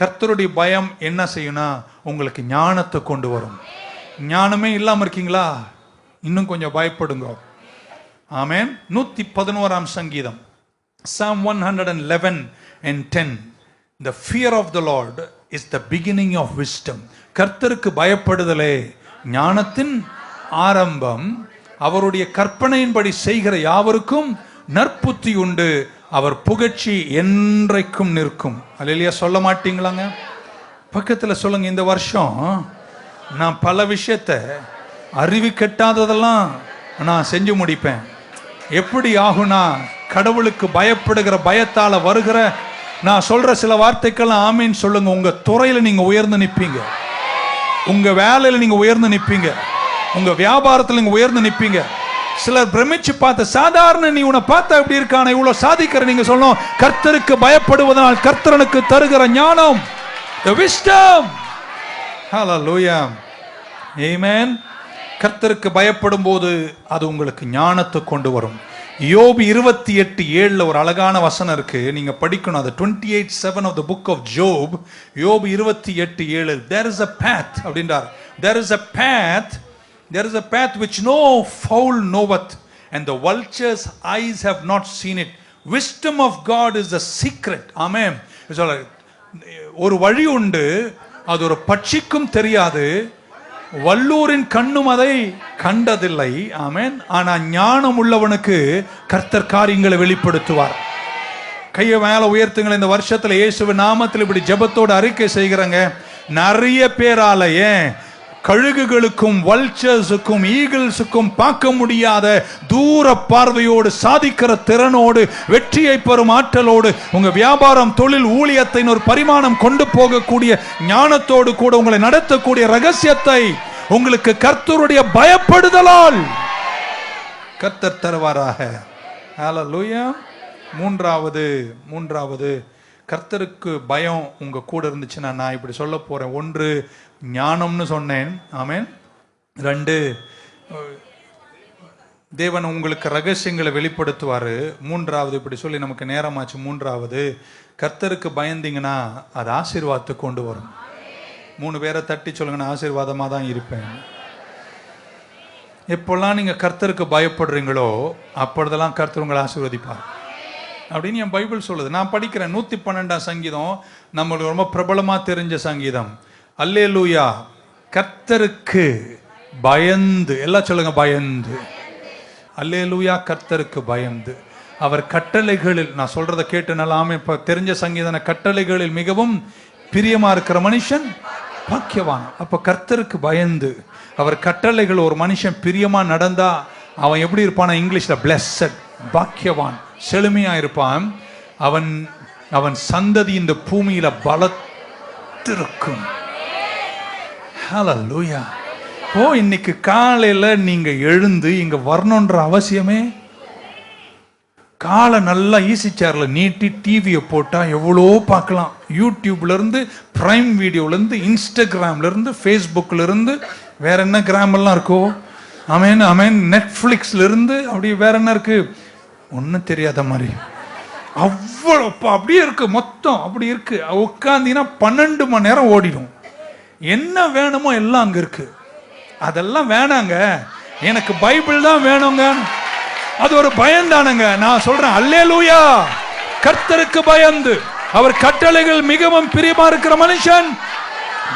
கர்த்தருடைய பயம் என்ன செய்யும்னா உங்களுக்கு ஞானத்தை கொண்டு வரும். ஞானமே இல்லாமல் இருக்கீங்களா? இன்னும் கொஞ்சம் பயப்படுங்க. ஆமேன். நூத்தி பதினோராம் சங்கீதம். Psalm one hundred and eleven and ten the fear of the Lord is the beginning of wisdom கர்த்தருக்கு பயப்படுதலே. ஞானத்தின் ஆரம்பம். அவருடைய கற்பனையின்படி செய்கிற யாவருக்கும் நற்புத்தி உண்டு. அவர் புகழ்ச்சி என்றைக்கும் நிற்கும். அல்லையா சொல்ல மாட்டீங்களாங்க? பக்கத்தில் சொல்லுங்க இந்த வருஷம் நான் பல விஷயத்த அறிவு கெட்டாததெல்லாம் நான் செஞ்சு முடிப்பேன். எப்படி ஆகுனா கடவுளுக்கு பயப்படுகிற பயத்தால் வருகிற நான் சொல்கிற சில வார்த்தைக்கெல்லாம் ஆமீன் சொல்லுங்க. உங்கள் துறையில் நீங்கள் உயர்ந்து நிற்பீங்க உங்கள் வேலையில் நீங்கள் உயர்ந்து நிற்பீங்க உங்கள் வியாபாரத்தில் நீங்கள் உயர்ந்து நிற்பீங்க சிலர் பிரமிச்சு பார்த்த சாதாரண நீ உன்னை பார்த்தா எப்படி இருக்கான? இவ்வளவு சாதிக்கிற நீங்க சொல்லணும். கர்த்தருக்கு பயப்படுவதனால் கர்த்தரனுக்கு தருகிற ஞானம் the wisdom. Hallelujah. Amen. கர்த்தருக்கு பயப்படும் போது அது உங்களுக்கு ஞானத்தை கொண்டு வரும். யோபு இருபத்தி எட்டு ஏழில் ஒரு அழகான வசனம் இருக்கு. நீங்க படிக்கணும். அது twenty eight seven of the book of Job யோபு இருபத்தி எட்டு ஏழு தேர் இஸ் அ பேத் அப்படின்றார். There is a path There is a path which no fowl knoweth and the vultures eyes have not seen it wisdom of God is the secret ஆமே சொல்ல ஒரு வழி உண்டு அது ஒரு பட்சிக்கும் தெரியாது. வல்லூரின் கண்ணும் அதை கண்டதில்லை. ஆமேன் ஆனால் ஞானம் உள்ளவனுக்கு கர்த்தர் காரியங்களை வெளிப்படுத்துவார். கையை மேலே உயர்த்துங்கள். இந்த வருஷத்தில் இயேசுவின் நாமத்தில் இப்படி ஜபத்தோடு அறிக்கை செய்கிறாங்க. நிறைய பேரால ஏன்? கழுகுகளுக்கும் வல்ச்சர்ஸுக்கும் ஈகிள்ஸுக்கும் பார்க்க முடியாத தூர பார்வையோடு சாதிக்கிற திறனோடு வெற்றியை பெறும் ஆற்றலோடு உங்கள் வியாபாரம் தொழில் ஊழியத்தை ஒரு பரிமாணம் கொண்டு போகக்கூடிய ஞானத்தோடு கூட உங்களை நடத்தக்கூடிய ரகசியத்தை உங்களுக்கு கர்த்தருடைய பயப்படுதலால் கர்த்தர் தருவாராக. மூன்றாவது மூன்றாவது. கர்த்தருக்கு பயம் உங்கள் கூட இருந்துச்சுன்னா நான் இப்படி சொல்ல போகிறேன் ஒன்று ஞானம்னு சொன்னேன். ஆமேன். ரெண்டு தேவன் உங்களுக்கு ரகசியங்களை வெளிப்படுத்துவாரு. மூன்றாவது இப்படி சொல்லி நமக்கு நேரமாச்சு. மூன்றாவது கர்த்தருக்கு பயந்தீங்கன்னா அது ஆசீர்வாதத்தை கொண்டு வரும். மூணு பேரை தட்டி சொல்லுங்க நான் ஆசீர்வாதமாக தான் இருப்பேன். எப்போல்லாம் நீங்கள் கர்த்தருக்கு பயப்படுறீங்களோ அப்பொழுதெல்லாம் கர்த்தர் உங்களை ஆசீர்வதிப்பார். அப்படின்னு என் பைபிள் சொல்லுது. நான் படிக்கிறேன் நூத்தி பன்னெண்டாம் சங்கீதம் நம்மளுக்கு ரொம்ப பிரபலமா தெரிஞ்ச சங்கீதம். அல்லே லூயா கர்த்தருக்கு பயந்து. எல்லாம் சொல்லுங்க பயந்து. அல்லே லூயா கர்த்தருக்கு பயந்து. அவர் கட்டளைகளில் நான் சொல்றதை கேட்டு நல்லாமே இப்ப தெரிஞ்ச சங்கீதன கட்டளைகளில் மிகவும் பிரியமா இருக்கிற மனுஷன் பாக்கியவான். அப்ப கர்த்தருக்கு பயந்து. அவர் கட்டளைகள் ஒரு மனுஷன் பிரியமா நடந்தா அவன் எப்படி இருப்பானா இங்கிலீஷ்ல பிளஸ்ஸட் பாக்கியவான். செழுமையா இருப்பான் அவன் அவன் சந்ததி இந்த பூமியில பலத்திருக்கும். லூயா ஓ இன்னைக்கு காலையில நீங்க எழுந்து இங்க வரணுன்ற அவசியமே காலை நல்லா ஈசி சேர்ல நீட்டி டிவியை போட்டா எவ்வளோ பார்க்கலாம். யூடியூப்ல இருந்து பிரைம் வீடியோல இருந்து இன்ஸ்டாகிராம்ல இருந்து ஃபேஸ்புக்ல இருந்து வேற என்ன கிராமெல்லாம் இருக்கோ? அமேன் அமேன் நெட்ஃபிளிக்ஸ்ல இருந்து அப்படி வேற என்ன இருக்கு? ஒன்றும் தெரியாத மாதிரி. அவ்வளோ அப்ப அப்படியே இருக்கு மொத்தம் அப்படி இருக்கு. உட்காந்தீங்கன்னா பன்னெண்டு மணி நேரம் ஓடிடும். என்ன வேணுமோ எல்லாம் அங்கே இருக்கு. அதெல்லாம் வேணாங்க. எனக்கு பைபிள் தான் வேணுங்க. அது ஒரு பயந்தானுங்க. நான் சொல்றேன் அல்லேலூயா! கர்த்தருக்கு பயந்து. அவர் கட்டளைகள் மிகவும் பிரியமா இருக்கிற மனுஷன்.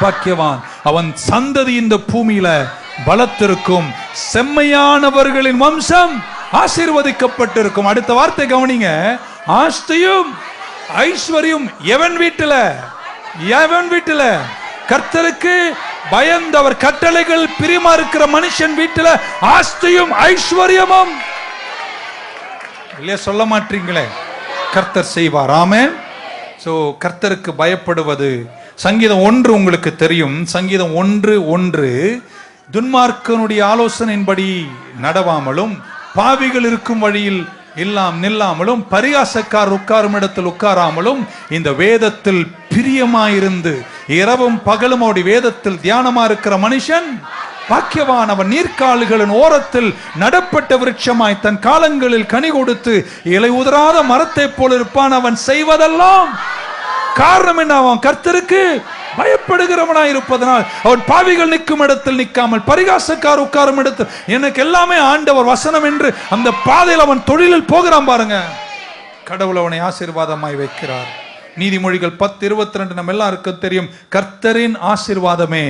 பாக்கியவான். அவன் சந்ததி இந்த பூமியில பலத்திருக்கும். செம்மையானவர்களின் வம்சம். ஆசீர்வதிக்கப்பட்டிருக்கும். அடுத்த வார்த்தை கவனிங்க. ஆஸ்தியும் ஐஸ்வர்யம் எவன் வீட்டுல? எவன் வீட்டுல? கர்த்தருக்கு பயந்தவர் கட்டளைகள் பிரிமா இருக்கிற மனுஷன் வீட்டுல ஆஸ்தியும் ஐஸ்வர்யமும். இல்லையா சொல்ல மாட்டீங்களே? கர்த்தர் செய்வார். ஆமே ஸோ கர்த்தருக்கு பயப்படுவது. சங்கீதம் ஒன்று உங்களுக்கு தெரியும். சங்கீதம் ஒன்று ஒன்று. துன்மார்க்கனுடைய ஆலோசனையின்படி நடவாமலும் பாவிகள் இருக்கும் வழியில் எல்லாம் நில்லாமலும் பரிகாசக்கார் உட்காரும் இடத்தில் உட்காராமலும் இந்த வேதத்தில் பிரியமாயிருந்து இரவும் பகலும் அவருடைய வேதத்தில் தியானமா இருக்கிற மனுஷன் பாக்கியவான் அவன் நீர்க்கால்களின் ஓரத்தில் நடப்பட்ட விருட்சமாய் தன் காலங்களில் கனி கொடுத்து இலை உதராத மரத்தைப் போல் இருப்பான் அவன் செய்வதெல்லாம். காரணம் என்ன அவன் கர்த்தருக்கு? பயப்படுகிறவனாய் இருப்பதனால் அவன் பாவிகள் நிற்கும் இடத்தில் நிற்காமல் பரிகாசக்கார் உட்காரும் இடத்தில். எனக்கு எல்லாமே ஆண்டவர் வசனம் என்று அந்த பாதையில் அவன் தொழிலில் போகிறான் பாருங்க. கடவுள் அவனை ஆசீர்வாதமாய் வைக்கிறார். நீதிமொழிகள் பத்து இருபத்தி ரெண்டு நம்ம எல்லாருக்கும் தெரியும். கர்த்தரின் ஆசீர்வாதமே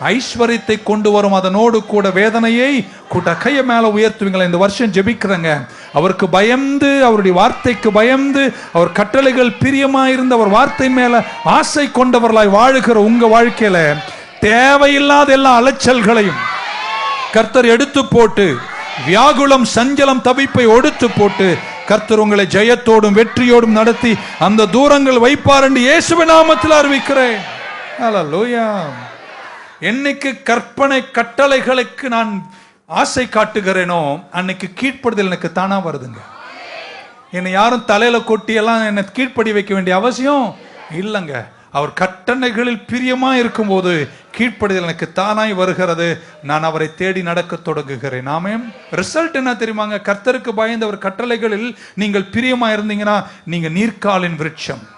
ஐஸ்வர்யத்தை கொண்டு வரும் அதனோடு கூட வேதனையை கூட்ட கையை மேல உயர்த்துவீங்களா? இந்த வருஷம் ஜெபிக்கிறங்க. அவருக்கு பயந்து அவருடைய வார்த்தைக்கு பயந்து அவர் கட்டளைகள் பிரியமாயிருந்து அவர் வார்த்தை மேல ஆசை கொண்டவர்களாய் வாழுகிற உங்க வாழ்க்கையில தேவையில்லாத எல்லா அலைச்சல்களையும் கர்த்தர் எடுத்து போட்டு வியாகுலம் சஞ்சலம் தவிப்பை ஒடுத்து போட்டு கர்த்தர் உங்களை ஜெயத்தோடும் வெற்றியோடும் நடத்தி அந்த தூரங்கள் வைப்பார் என்று இயேசுவின் நாமத்தில் அறிவிக்கிறேன். லோயா என்னைக்கு கற்பனை கட்டளைகளுக்கு நான் ஆசை காட்டுகிறேனோ அன்னைக்கு கீழ்ப்படுதல் எனக்கு தானா வருதுங்க. என்னை யாரும் தலையில கொட்டி எல்லாம் என்னை கீழ்ப்படி வைக்க வேண்டிய அவசியம் இல்லைங்க. அவர் கட்டணைகளில் பிரியமா இருக்கும்போது கீழ்ப்படுதல் எனக்கு தானாய் வருகிறது. நான் அவரை தேடி நடக்க தொடங்குகிறேன். நாமே ரிசல்ட் என்ன தெரியுமாங்க? கர்த்தருக்கு பயந்தவர் கட்டளைகளில் நீங்கள் பிரியமா இருந்தீங்கன்னா நீங்க நீர்க்காலின் விருட்சம்.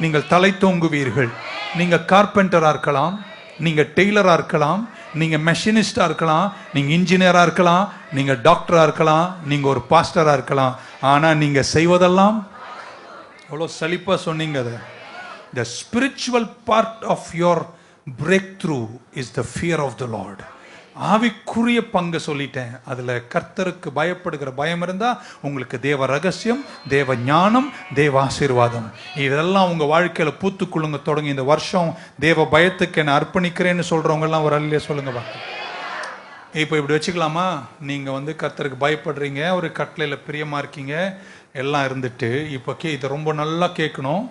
நீங்கள் தலை தோங்குவீர்கள். நீங்க கார்பெண்டரா இருக்கலாம். நீங்கள் டெய்லராக இருக்கலாம் நீங்கள் மெஷினிஸ்டாக இருக்கலாம் நீங்கள் இன்ஜினியராக இருக்கலாம் நீங்கள் டாக்டராக இருக்கலாம் நீங்கள் ஒரு பாஸ்டராக இருக்கலாம். ஆனால் நீங்கள் செய்வதெல்லாம் எவ்வளோ சலிப்பாக சொன்னீங்க அதை. The spiritual part of your breakthrough is the fear of the Lord ஆவிக்குரிய பங்கு சொல்லிட்டேன். அதில் கர்த்தருக்கு பயப்படுகிற பயம் இருந்தால் உங்களுக்கு தேவ ரகசியம் தேவ ஞானம் தேவ ஆசீர்வாதம். இதெல்லாம் உங்கள் வாழ்க்கையில் பூத்துக்குழுங்க தொடங்கி இந்த வருஷம் தேவ பயத்துக்கு என்னை அர்ப்பணிக்கிறேன்னு சொல்கிறவங்கெல்லாம் ஒரு அல்லையே சொல்லுங்க வா இப்போ இப்படி வச்சுக்கலாமா? நீங்கள் வந்து கர்த்தருக்கு பயப்படுறீங்க ஒரு கட்டளையில் பிரியமாக இருக்கீங்க எல்லாம் இருந்துட்டு இப்போ கே இதை ரொம்ப நல்லா கேட்கணும்.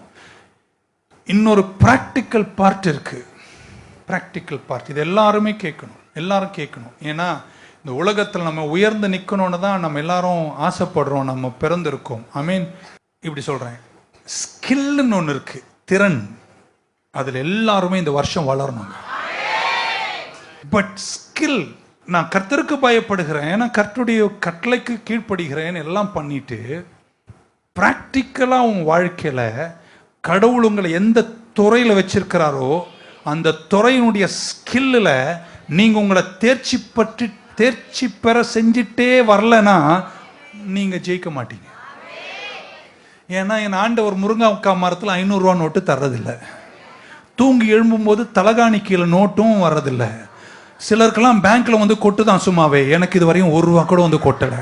இன்னொரு ப்ராக்டிக்கல் பார்ட் இருக்கு. ப்ராக்டிக்கல் பார்ட் இது எல்லாருமே கேட்கணும். எல்லாரும் கேட்கணும். ஏன்னா இந்த உலகத்தில் நம்ம உயர்ந்து நிற்கணும்னு தான் நம்ம எல்லாரும் ஆசைப்படுறோம் நம்ம பிறந்திருக்கோம். ஐ மீன் இப்படி சொல்கிறேன் ஸ்கில்னு ஒன்று இருக்குது திறன். அதில் எல்லாருமே இந்த வருஷம் வளரணுங்க. பட் ஸ்கில் நான் கர்த்தருக்கு பயப்படுகிறேன். ஏன்னா கர்த்தருடைய கட்டளைக்கு கீழ்ப்படுகிறேன் எல்லாம் பண்ணிட்டு ப்ராக்டிக்கலாக உன் வாழ்க்கையில் கடவுள் உங்களை எந்த துறையில் வச்சிருக்கிறாரோ அந்த துறையினுடைய ஸ்கில்லில் நீங்கள் உங்களை தேர்ச்சி பற்றி தேர்ச்சி பெற செஞ்சிட்டே வரலனா நீங்கள் ஜெயிக்க மாட்டீங்க. ஏன்னா என் ஆண்டவர் முருங்காக்கா மரத்தில் ஐநூறுரூவா நோட்டு தர்றதில்லை. தூங்கி எழும்பும்போது தலகாணி கீழே நோட்டும் வர்றதில்லை. சிலருக்கெல்லாம் பேங்க்கில் வந்து கொட்டு தான் சும்மாவே. எனக்கு இது வரையும் ஒரு ரூபா கூட வந்து கொட்டலை.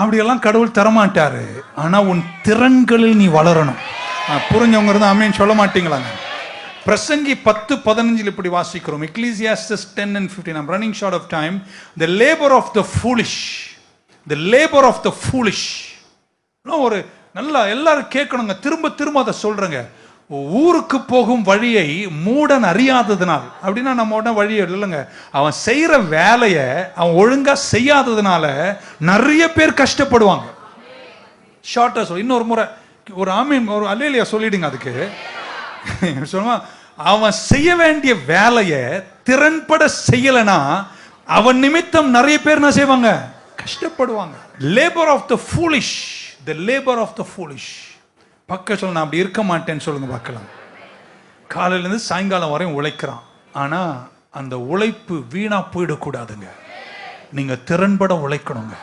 அப்படியெல்லாம் கடவுள் தரமாட்டார். ஆனால் உன் திறன்களில் நீ வளரணும். புரிஞ்சவங்க இருந்தால் அமீன் சொல்ல மாட்டீங்களாங்க. பிரசங்கி பத்து பதினஞ்சில் இப்படி வாசிக்கிறோம். Ecclesiastes ten and fifteen I'm running short of time the labour of the foolish the labour of the foolish ஒரு நல்லா எல்லாரும் கேட்கணுங்க. திரும்ப திரும்ப அதை சொல்றேங்க. ஊருக்கு போகும் வழியை மூடன் அறியாததுனால். அப்படின்னா நம்ம உடனே வழி இல்லைங்க. அவன் செய்கிற வேலையை அவன் ஒழுங்காக செய்யாததுனால நிறைய பேர் கஷ்டப்படுவாங்க. ஷார்ட்டாக சொல். இன்னொரு முறை ஒரு ஆமீன் ஒரு அல்லையா சொல்லிடுங்க அதுக்கு. சொல்லுவா அவன் செய்ய வேண்டிய வேலையை திறன்பட செய்யலைன்னா அவன் நிமித்தம் நிறைய பேர் என்ன செய்வாங்க? கஷ்டப்படுவாங்க. Labour of the foolish the labour of the foolish பக்க சொல்ல நான் அப்படி இருக்க மாட்டேன்னு சொல்லுங்க பார்க்கலாம். காலையிலேருந்து சாயங்காலம் வரையும் உழைக்கிறான். ஆனால் அந்த உழைப்பு வீணாக போயிடக்கூடாதுங்க. நீங்கள் திறன்பட உழைக்கணுங்க.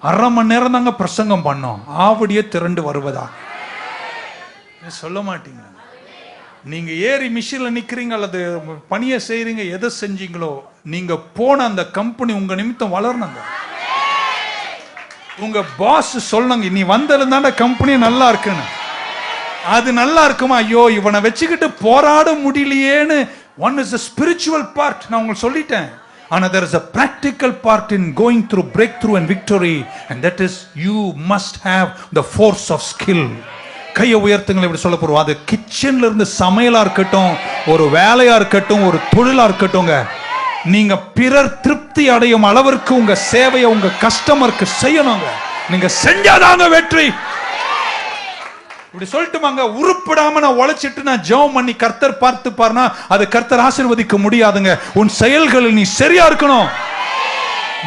அரை மணி நேரம் தாங்க பிரசங்கம் பண்ணோம். ஆவடியே திரண்டு வருவதா? சொல்ல மாட்டீங்க. நீங்க ஏறி மிஷினில் நிற்கிறீங்க அல்லது பணியை செய்கிறீங்க எதை செஞ்சீங்களோ நீங்க போன அந்த கம்பெனி உங்க நிமித்தம் வளரணுங்க உங்க பாஸ் சொல்லணுங்க நீ வந்ததுல கம்பெனி நல்லா இருக்குன்னு. அது நல்லா இருக்குமா? ஐயோ இவனை வச்சுக்கிட்டு போராட முடியலையேன்னு. One is a spiritual part நான் உங்களுக்கு சொல்லிட்டேன். ஆனா is a practical part in going through break through and victory and that is you must have the force of skill கையை உயர்த்துங்களை இப்படி சொல்ல போறோம் அது கிச்சன்ல இருந்து சமையலா இருக்கட்டும் ஒரு வேலையா இருக்கட்டும் ஒரு தொழிலா இருக்கட்டும்ங்க. நீங்க பிறர் திருப்தி அடையும் அளவிற்கு உங்க சேவையை உங்க கஸ்டமருக்கு செய்யணுங்க. நீங்க செஞ்சாதாங்க வெற்றி. இப்படி சொல்லட்டுமாங்க உருப்படாம நான் உழைச்சிட்டு நான் ஜெபம் பண்ணி கர்த்தர் பார்த்து பாருனா அது கர்த்தர் ஆசீர்வதிக்க முடியாதுங்க. உன் செயல்களில் நீ சரியா இருக்கணும்.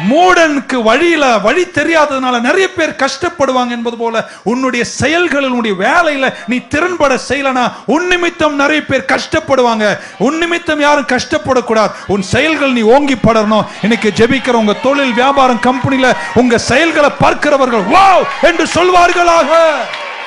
மூடனுக்கு வழியில வழி தெரியாததுனால நிறைய பேர் கஷ்டப்படுவாங்க என்பது போல உன்னுடைய செயல்களில் உன்னுடைய வேலையில நீ திறன்பட செய்யலனா உன் நிமித்தம் நிறைய பேர் கஷ்டப்படுவாங்க. உன் நிமித்தம் யாரும் கஷ்டப்படக்கூடாது. உன் செயல்கள் நீ ஓங்கி படரணும். இன்னைக்கு ஜெபிக்கிற உங்க தொழில் வியாபாரம் கம்பெனியில உங்க செயல்களை பார்க்கிறவர்கள் வாவ்! என்று சொல்வார்களாக.